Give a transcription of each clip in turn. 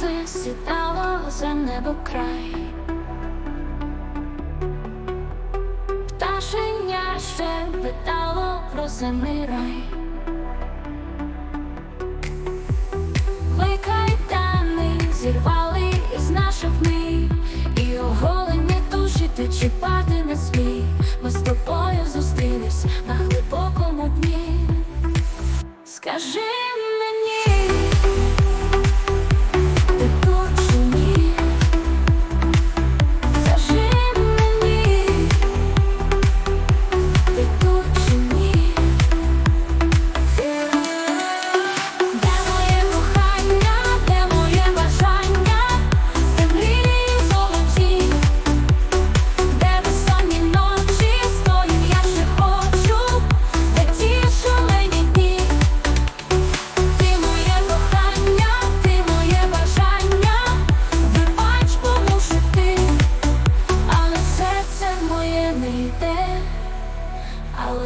сонце сідало за небо край. Пташеня ще питало про земний рай. Ми кайдани зірвали із наших мрій, і оголені душі ти чіпати не смій. Ми з тобою зустрілись на глибокому дні. Скажи мені,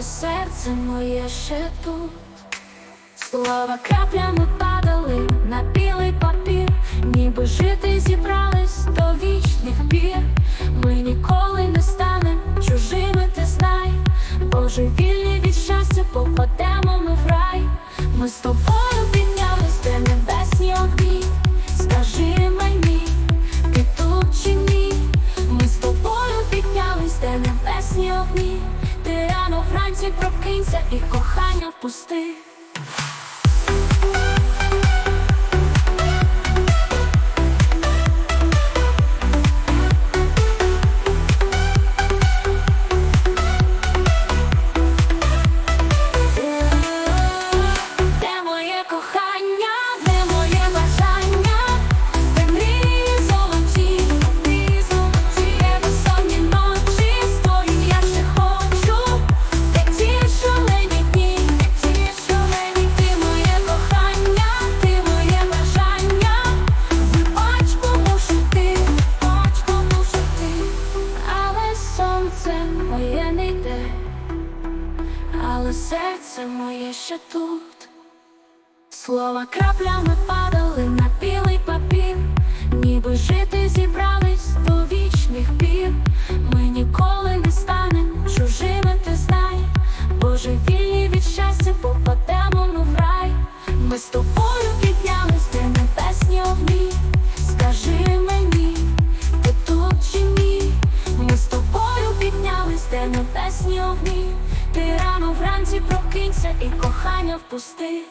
серце моє ще тут. Слова краплями падали на білий папір, ніби жити зібрались до вічних пір. Ми ніколи не станем чужими, ти знай, божевільні від щастя попадемо ми в рай. Ми з тобою піднялись, де небесні огні. Скажи мені, ти тут чи ні? Ми з тобою піднялись, де небесні огні. Ти рано вранці прокинься і кохання впусти. Моє не йде. Але серце моє ще тут. Слова краплями падали на білий папір, ніби жити зібрались до вічних пір. Ми ніколи не станемо чужими, ти знай, божевільні небесні огні. Ти рано вранці прокинься і кохання впусти.